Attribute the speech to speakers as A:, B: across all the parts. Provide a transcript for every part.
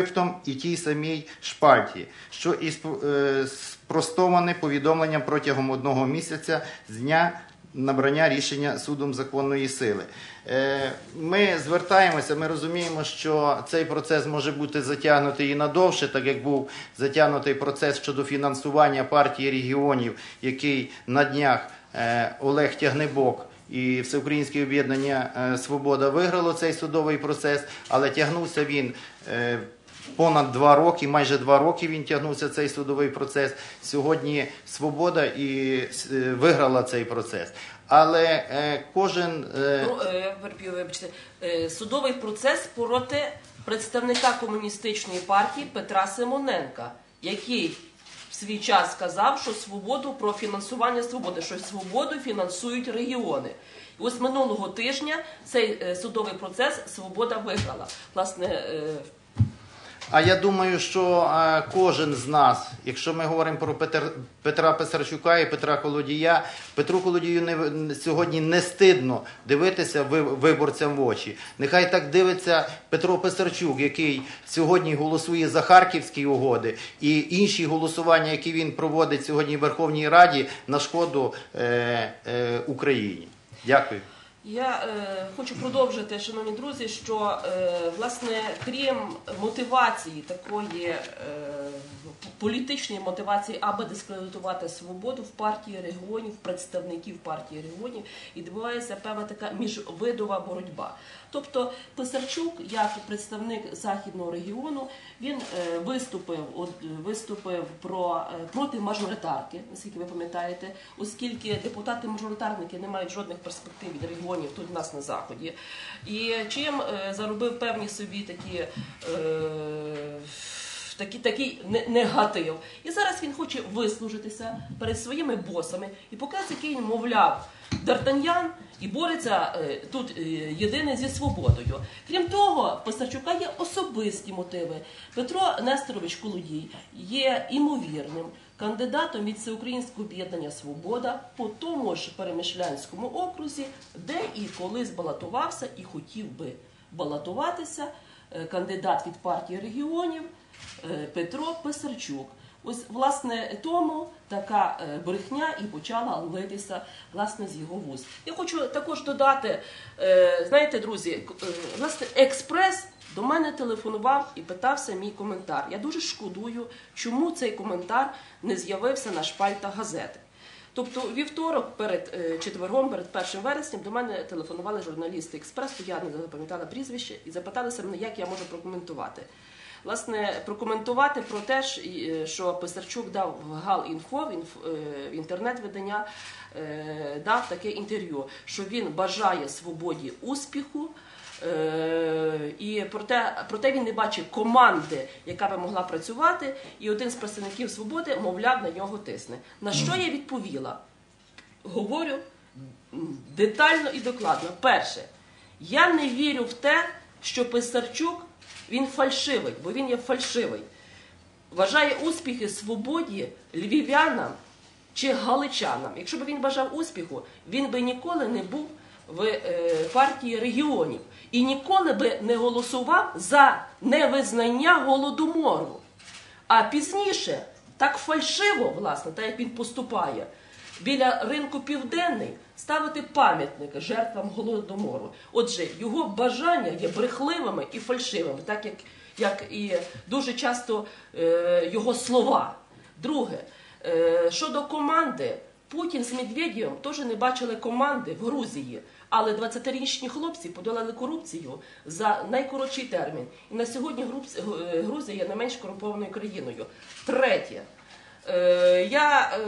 A: шрифтом і тій самій шпальті, що і е, спростоване повідомленням протягом одного місяця з дня набрання рішення судом законної сили. Е, Ми звертаємося, ми розуміємо, що цей процес може бути затягнутий і надовше, так як був затягнутий процес щодо фінансування партії регіонів, який на днях е, Олег Тягнебок і Всеукраїнське об'єднання Свобода виграло цей судовий процес, але тягнувся він. Е, Понад два роки, майже два роки він тягнувся цей судовий процес. Сьогодні свобода і е, виграла цей процес. Але е, кожен е,
B: Про- е, я переб'ю, вибачте, Е, судовий процес проти представника комуністичної партії Петра Симоненка, який в свій час сказав, що свободу про фінансування свободи, що свободу фінансують регіони. Ось минулого тижня цей е, судовий процес свобода виграла. Власне, е,
A: А я думаю, що кожен з нас, якщо ми говоримо про Петра Писарчука і Петра Колодія, Петру Колодію не, сьогодні не стидно дивитися ви- виборцям в очі. Нехай так дивиться Петро Писарчук, який сьогодні голосує за харківські угоди, і інші голосування, які він проводить сьогодні в Верховній Раді, на шкоду е, е, Україні. Дякую.
B: Я е, хочу продовжити, шановні друзі, що е, власне крім мотивації такої е, політичної мотивації, аби дискредитувати свободу в партії регіонів, представників партії регіонів, відбувається певна така міжвидова боротьба. Тобто Писарчук, як представник західного регіону, він е, виступив от, виступив про е, проти мажоритарки, наскільки ви пам'ятаєте, оскільки депутати-мажоритарники не мають жодних перспектив від регіонів тут у нас на заході. І чим е, заробив певні собі такі. Е, такий, такий не- негатив. І зараз він хоче вислужитися перед своїми босами і показати, який він, мовляв, Д'Артаньян і бореться е, тут е, єдиний зі свободою. Крім того, Писарчука є особисті мотиви. Петро Несторович Колодій є імовірним кандидатом від Всеукраїнського об'єднання Свобода по тому ж Перемишлянському окрузі, де і коли збалотувався і хотів би балотуватися е, кандидат від партії регіонів е, Петро Писарчук. Ось власне тому така е, брехня і почала литися власне з його вуст. Я хочу також додати, е, знаєте, друзі, е, власне, експрес до мене телефонував і питався мій коментар. Я дуже шкодую, чому цей коментар не з'явився на шпальтах газети. Тобто вівторок перед четвергом, перед 1 вереснем до мене телефонували журналісти експресу, я не запам'ятала прізвище, і запиталися мене, як я можу прокоментувати. Власне, прокоментувати про те, е, що Писарчук дав в Гал.Інфо, е, в інтернет-видання, е, дав таке інтерв'ю, що він бажає свободі успіху. І проте, проте він не бачить команди, яка би могла працювати, і один з представників свободи, мовляв, на нього тисне. На що я відповіла? Говорю детально і докладно. Перше, я не вірю в те, що Писарчук він фальшивий, бо він є фальшивий. Вважає успіхи свободі львів'янам чи галичанам. Якщо б він бажав успіху, він би ніколи не був в е, партії регіонів і ніколи би не голосував за невизнання голодомору. А пізніше так фальшиво, власне, так як він поступає, біля ринку Південний ставити пам'ятник жертвам голодомору. Отже, його бажання є брехливими і фальшивими, так як, як і дуже часто е, його слова. Друге, е, щодо команди, Путін з Медведєвим теж не бачили команди в Грузії. Але 20-річні хлопці подолали корупцію за найкоротший термін. І на сьогодні Грузія є не менш корумпованою країною. Третє. Е, я, е,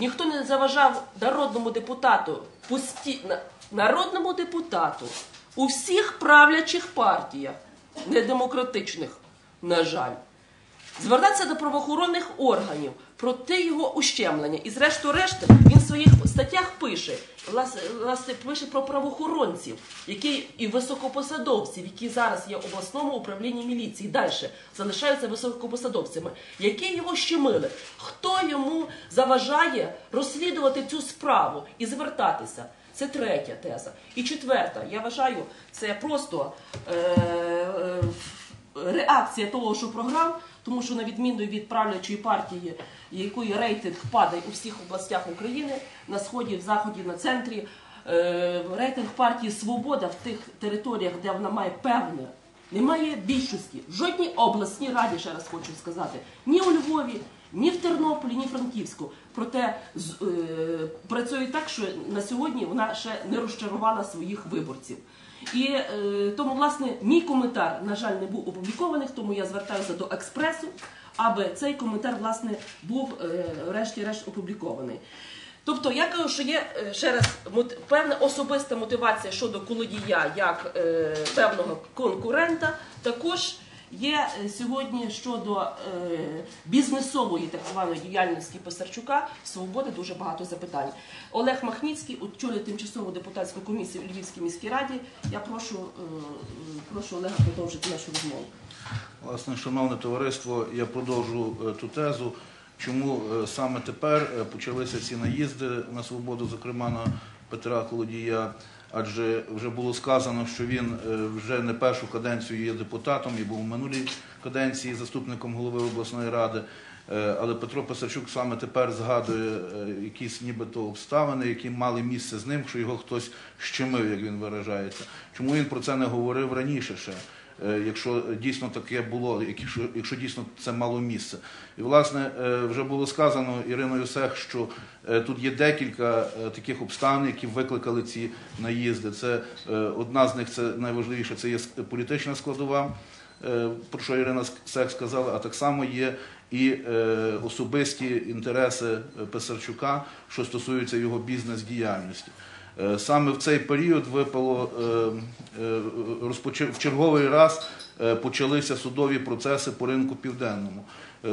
B: ніхто не заважав народному депутату, пусті, народному депутату у всіх правлячих партіях, недемократичних, на жаль, звертатися до правоохоронних органів проти його ущемлення. І зрештою решти він в своїх статтях пише, власне пише про правоохоронців, які і високопосадовців, які зараз є в обласному управлінні міліції, далі залишаються високопосадовцями, які його щемили. Хто йому заважає розслідувати цю справу і звертатися? Це третя теза. І четверта, я вважаю, це просто е, е, реакція того, що програм, тому що на відміну від правлячої партії, якої рейтинг падає у всіх областях України, на сході, в заході, на центрі, е, рейтинг партії Свобода в тих територіях, де вона має певне. Немає більшості. В жодній обласній раді, ще раз хочу сказати, ні у Львові, ні в Тернополі, ні в Франківську. Проте е, працює так, що на сьогодні вона ще не розчарувала своїх виборців. І е, тому, власне, мій коментар, на жаль, не був опублікований, тому я звертаюся до експресу, аби цей коментар, власне, був е, врешті-решт опублікований. Тобто я кажу, що є е, ще раз певна особиста мотивація щодо колодія як е, певного конкурента. Також є е, сьогодні щодо е, бізнесової так званої діяльності Писарчука свободи дуже багато запитань. Олег Махніцький очолює тимчасову депутатську комісію у Львівській міській раді. Я прошу, е, прошу Олега продовжити нашу розмову.
C: Власне, шановне товариство, я продовжу ту тезу, чому саме тепер почалися ці наїзди на свободу, зокрема на Петра Колодія. Адже вже було сказано, що він е, вже не першу каденцію є депутатом і був у минулій каденції заступником голови обласної ради. Е, Але Петро Писарчук саме тепер згадує е, якісь нібито обставини, які мали місце з ним, що його хтось щемив, як він виражається. Чому він про це не говорив раніше ще? Е, якщо дійсно таке було, якщо, якщо дійсно це мало місце. І власне е, вже було сказано Іриною Сех, що е, тут є декілька таких обставин, які викликали ці наїзди. Це одна з них це найважливіше, це є політична складова, про що Ірина Сех сказала, а так само є. І особисті інтереси Писарчука, що стосуються його бізнес-діяльності. Е, Саме в цей період випало е, е, в черговий раз почалися судові процеси по ринку південному.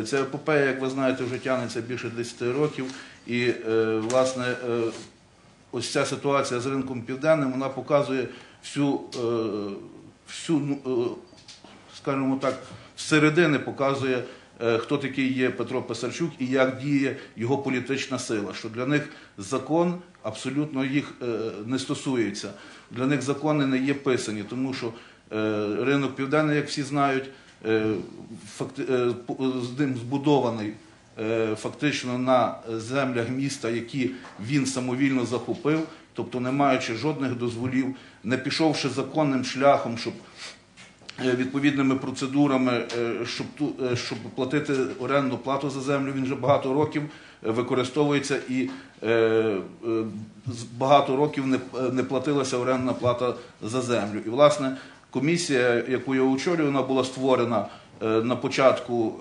C: Ця епопея, як ви знаєте, вже тягнеться більше 10 років, і власне ось ця ситуація з ринком південним вона показує всю, всю ну, скажімо так, зсередини показує, хто такий є Петро Писарчук і як діє його політична сила. Що для них закон абсолютно їх е, не стосується. Для них закони не є писані, тому що е, ринок південний, як всі знають, е, з ним збудований. Фактично на землях міста, які він самовільно захопив, тобто не маючи жодних дозволів, не пішовши законним шляхом, щоб відповідними процедурами, е, щоб, е, щоб платити орендну плату за землю. Він вже багато років е, використовується і е, е, багато років не, е, не платилася орендна плата за землю. І власне комісія, яку я очолюю, вона була створена. Е, На початку,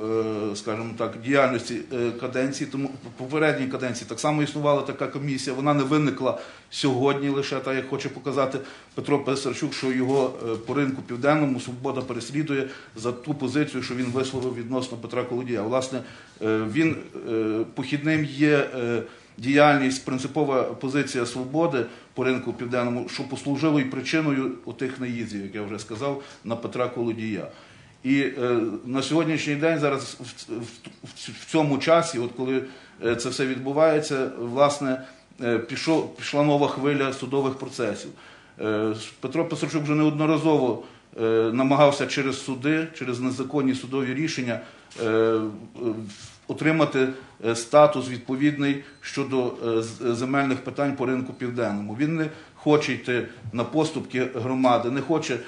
C: е, скажімо так, діяльності е, каденції, тому попередній каденції так само існувала така комісія. Вона не виникла сьогодні лише так, як хоче показати Петро Писарчук, що його по ринку південному свобода переслідує за ту позицію, що він висловив відносно Петра Колодія. Власне, він похідним є діяльність, принципова позиція свободи по ринку південному, що послужило і причиною отих наїздів, як я вже сказав, на Петра Колодія. І е, на сьогоднішній день зараз в, в, в, цьому часі, от коли е, це все відбувається, власне, е, пішов, пішла нова хвиля судових процесів. Е, Петро Писарчук вже неодноразово е, намагався через суди, через незаконні судові рішення е, отримати е, статус відповідний щодо е, земельних питань по ринку південному. Він не хоче йти на поступки громади, не хоче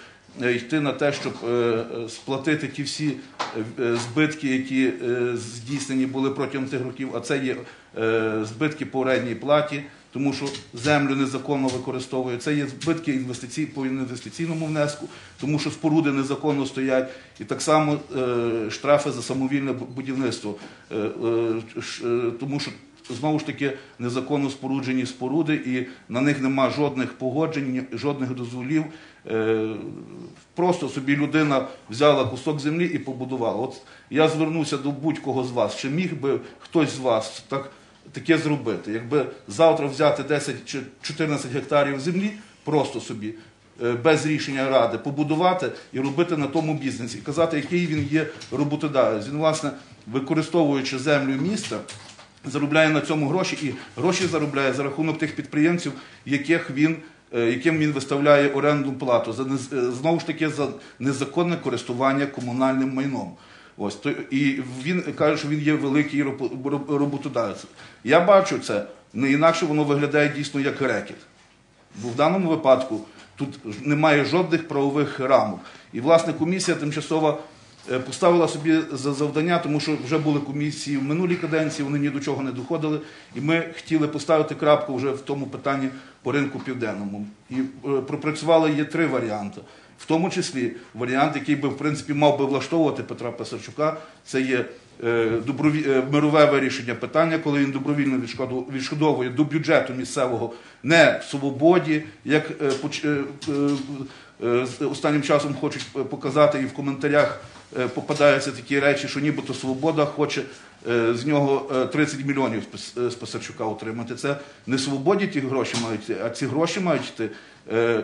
C: йти на те, щоб е, е, сплатити ті всі е, е, збитки, які е, здійснені були протягом цих років, а це є е, збитки по орендній платі, тому що землю незаконно використовує. Це є збитки інвестицій по інвестиційному внеску, тому що споруди незаконно стоять, і так само е, штрафи за самовільне будівництво, Е, е, е, тому що. Знову ж таки, незаконно споруджені споруди, і на них нема жодних погоджень, жодних дозволів. Е, Просто собі людина взяла кусок землі і побудувала. От я звернувся до будь-кого з вас, чи міг би хтось з вас так, таке зробити? Якби завтра взяти 10 чи 14 гектарів землі, просто собі, е, без рішення ради, побудувати і робити на тому бізнесі, і казати, який він є роботодавець. Він, власне, використовуючи землю міста, заробляє на цьому гроші, і гроші заробляє за рахунок тих підприємців, яких він е, яким він виставляє орендну плату за е, знову ж таки за незаконне користування комунальним майном. Ось то і він каже, що він є великий роботодавець. Я бачу це не інакше воно виглядає дійсно як рекет. Бо в даному випадку тут немає жодних правових рамок. І власне комісія тимчасова поставила собі за завдання, тому що вже були комісії в минулій каденції, вони ні до чого не доходили. І ми хотіли поставити крапку вже в тому питанні по ринку південному. І е, пропрацювали є три варіанти. В тому числі варіант, який би в принципі мав би влаштовувати Петра Писарчука, це є е, е, мирове вирішення питання, коли він добровільно відшкодовує до бюджету місцевого не в свободі, як е, е, е, е, останнім часом хочуть е, показати і в коментарях е, попадаються такі речі, що нібито свобода хоче е, з нього е, 30 мільйонів з Пис- е, Писарчука отримати. Це не свободі ті гроші мають, а ці гроші мають йти е, е,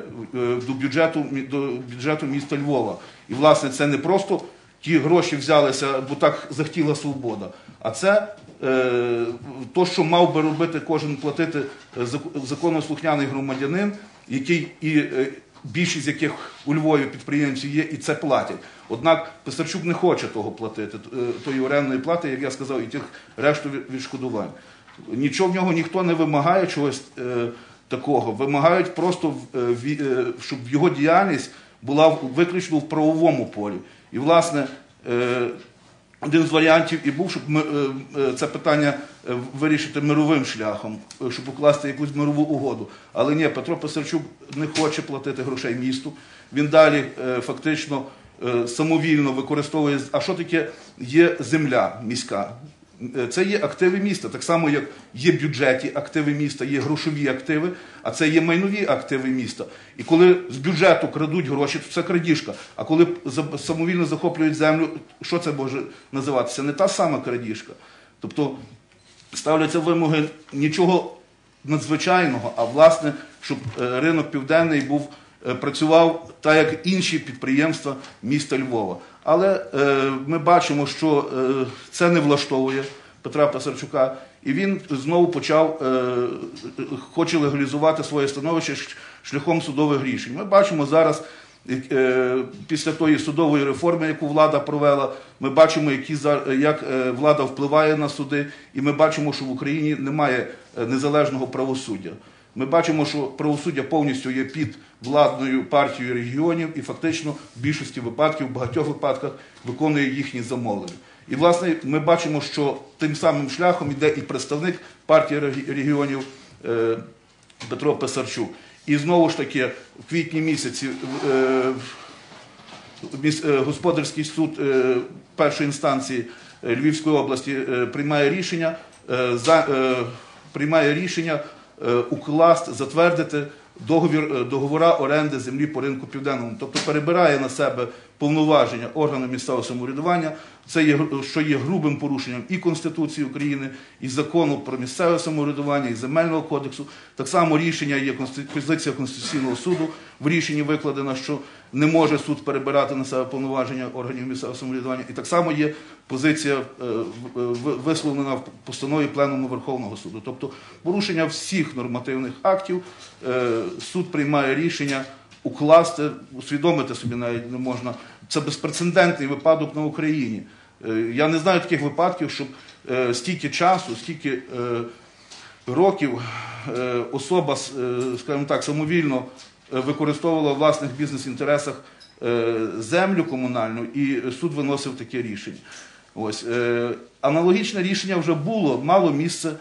C: до бюджету до бюджету міста Львова. І власне це не просто ті гроші взялися, бо так захотіла свобода. А це е, то, що мав би робити кожен платити е, законослухняний громадянин, який і е, більшість яких у Львові підприємців є, і це платять. Однак Писарчук не хоче того платити, е, тої орендної плати, як я сказав, і тих решту відшкодувань. Нічого в нього ніхто не вимагає чогось е, такого. Вимагають просто, в- е, е, щоб його діяльність була виключно в правовому полі. І, власне, е, один з варіантів і був, щоб е, е, це питання е, вирішити мировим шляхом, щоб укласти якусь мирову угоду. Але ні, Петро Писарчук не хоче платити грошей місту. Він далі фактично самовільно використовує. А що таке є земля міська? Е, Це є активи міста, так само як є бюджеті активи міста, є грошові активи, а це є майнові активи міста. І коли з бюджету крадуть гроші, то це крадіжка. А коли самовільно захоплюють землю, що це може називатися? Не та сама крадіжка. Тобто ставляться вимоги нічого надзвичайного, а власне, щоб е, ринок південний був е, працював так, як інші підприємства міста Львова. Але е, ми бачимо, що е, це не влаштовує Петра Писарчука, і він знову почав е, хоче легалізувати своє становище шляхом судових рішень. Ми бачимо зараз. е, Після тої судової реформи, яку влада провела, ми бачимо, які як е, влада впливає на суди, і ми бачимо, що в Україні немає е, незалежного правосуддя. Ми бачимо, що правосуддя повністю є під владною партією регіонів і фактично в більшості випадків, в багатьох випадках виконує їхні замовлення. І власне ми бачимо, що тим самим шляхом йде і представник партії регіонів е, Петро Писарчук. І знову ж таки, в квітні місяці е, е, господарський суд першої інстанції Львівської області приймає рішення, за, приймає рішення укласти, затвердити договір, е, договора оренди землі по ринку південному, тобто перебирає на себе повноваження органу місцевого самоврядування. Це є що є грубим порушенням і Конституції України, і закону про місцеве самоврядування, і земельного кодексу. Так само рішення є позиція Конституційного суду. В рішенні викладено, що не може суд перебирати на себе повноваження органів місцевого самоврядування. І так само є позиція е, в- висловлена в постанові Пленуму Верховного суду. Тобто порушення всіх нормативних актів е, суд приймає рішення укласти, усвідомити собі навіть не можна. Це безпрецедентний випадок на Україні. Е, Я не знаю таких випадків, щоб е, стільки часу, стільки е, років особа, скажімо так, самовільно використовувала в власних бізнес-інтересах землю комунальну, і суд виносив таке рішення. Ось аналогічне рішення вже було, мало місце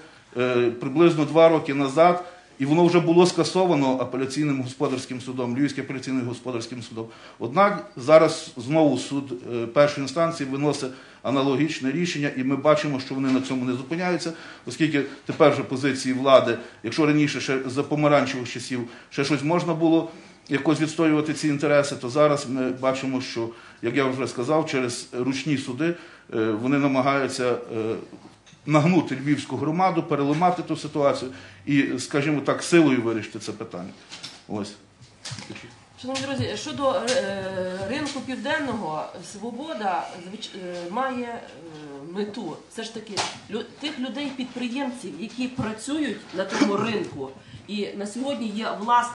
C: приблизно два роки назад. І воно вже було скасовано апеляційним господарським судом, Львівським апеляційним господарським судом. Однак зараз знову суд е, першої інстанції виносить аналогічне рішення, і ми бачимо, що вони на цьому не зупиняються, оскільки тепер вже позиції влади, якщо раніше ще за помаранчевих часів ще щось можна було якось відстоювати ці інтереси, то зараз ми бачимо, що, як я вже сказав, через ручні суди е, вони намагаються е, нагнути львівську громаду, переламати ту ситуацію і, скажімо так, силою вирішити це питання. Ось.
B: Шановні друзі, щодо е, ринку південного, свобода звич- е, має е, мету все ж таки тих людей, підприємців, які працюють на тому ринку, і на сьогодні є власне.